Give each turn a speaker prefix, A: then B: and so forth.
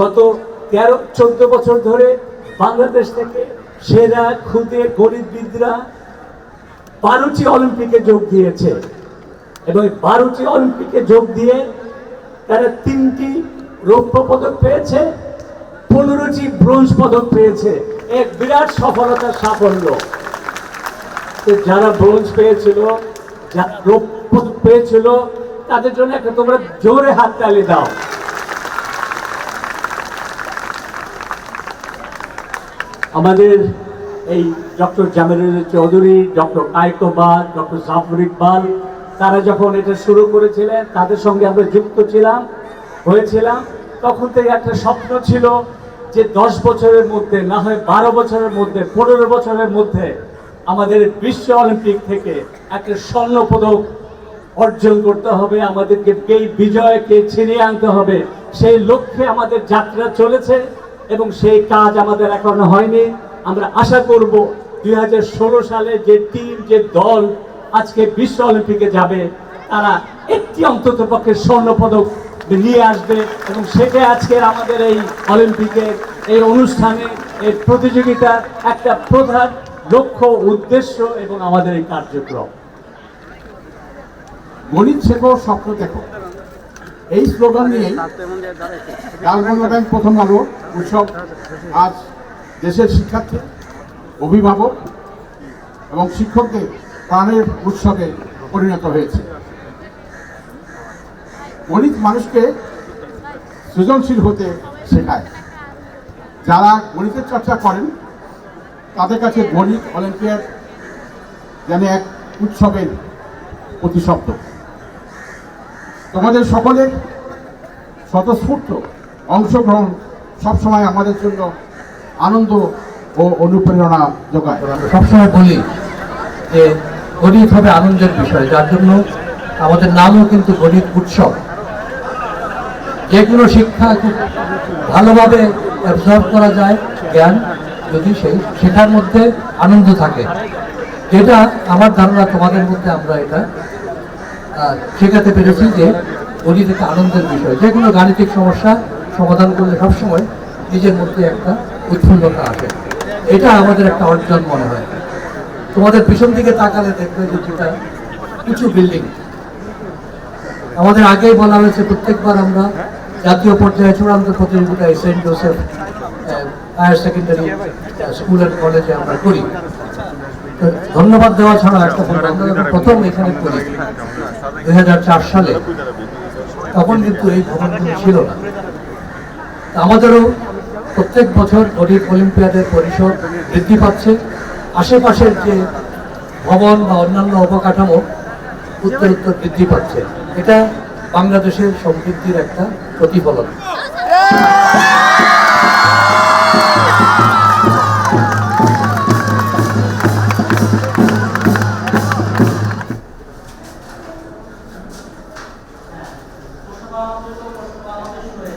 A: গত তেরো, চোদ্দ বছর ধরে বাংলাদেশ থেকে সেরা খুদে গণিতবিদরা বারোটি অলিম্পিকে যোগ দিয়েছে। এবং বারোটি অলিম্পিকে যোগ দিয়ে তারা তিনটি রৌপ্য পদক পেয়েছে, পনেরোটি ব্রোঞ্জ পদক পেয়েছে। এক বিরাট সফলতার সাফল্য। যারা ব্রোঞ্জ পেয়েছিল, যারা রৌপ্য পদক পেয়েছিল, তাদের জন্য একটা তোমরা জোরে হাত তালি দাও। আমাদের এই doctor Jamirul Chowdhury, doctor Kaykobad doctor Zafar Iqbal, তারা যখন এটা শুরু করেছিলেন, তাদের সঙ্গে আমরা যুক্ত ছিলাম, হয়েছিলাম। তখন থেকে একটা স্বপ্ন ছিল যে দশ বছরের মধ্যে, না হয় বারো বছরের মধ্যে, পনেরো বছরের মধ্যে আমাদের বিশ্ব অলিম্পিক থেকে একটা স্বর্ণ পদক অর্জন করতে হবে। আমাদেরকে এই বিজয়কে ছিনিয়ে আনতে হবে। সেই লক্ষ্যে আমাদের যাত্রা চলেছে। এবং সেই কাজ আমাদের এখনও হয়নি। আমরা আশা করব দুই হাজার ষোলো সালে যে টিম, যে দল আজকে বিশ্ব অলিম্পিকে যাবে, তারা একটি অন্তত পক্ষে স্বর্ণ পদক নিয়ে আসবে এবং সেটাই আজকের আমাদের এই অলিম্পিকের এই অনুষ্ঠানে, এই প্রতিযোগিতার একটা প্রধান লক্ষ্য, উদ্দেশ্য এবং আমাদের এই কার্যক্রম।
B: গণিত শেখো স্বপ্ন দেখো। এই স্লোগান নিয়ে লালগঙ্গা ব্যাংক প্রথম আলো উৎসব। আজ দেশের শিক্ষার্থী, অভিভাবক এবং শিক্ষকদের প্রাণের উৎসবে পরিণত হয়েছে। গণিত মানুষকে সৃজনশীল হতে শেখায়। যারা গণিতের চর্চা করেন, তাদের কাছে গণিত অলিম্পিয়াড যেন এক উৎসবের প্রতিশব্দ। তোমাদের সকলের স্বতঃস্ফূর্ত অংশগ্রহণ সবসময় আমাদের জন্য আনন্দ ও অনুপ্রেরণা যোগায়।
C: সবসময় বলি যে গণিত হবে আনন্দের বিষয়, যার জন্য আমাদের নামও কিন্তু গণিত উৎসব। যে কোনো শিক্ষা খুব ভালোভাবে অ্যাবজর্ব করা যায়, জ্ঞান যদি সেই শেখার মধ্যে আনন্দ থাকে। যেটা আমার ধারণা, তোমাদের মধ্যে আমরা এটা শেখাতে পেরেছি যে গণিত একটা আনন্দের বিষয়। যে কোনো গাণিতিক সমস্যা সমাধান করলে সবসময় নিজের মধ্যে একটা উৎফুল্লতা আসে। এটা আমাদের একটা অর্জন মনে হয়। তোমাদের পিছন দিকে তাকালে দেখবে যে দুটা উঁচু বিল্ডিং। আমাদের আগেই বলা হয়েছে, প্রত্যেকবার আমরা জাতীয় পর্যায়ে চূড়ান্ত প্রতিযোগিতায় Saint Joseph higher secondary school and কলেজে আমরা করি। ধন্যবাদ দেওয়া ছাড়া একটা প্রথম এখানে করি দুই সালে। তখন কিন্তু এই ভবনগুলো ছিল না। আমাদেরও প্রত্যেক বছর গণিত অলিম্পিয়াডের পরিসর বৃদ্ধি পাচ্ছে। আশেপাশের যে ভবন বা অন্যান্য অবকাঠামো, উত্তর উত্তর বৃদ্ধি পাচ্ছে। এটা বাংলাদেশের সমৃদ্ধির একটা প্রতিফলন। বাংলাদেশ হয়ে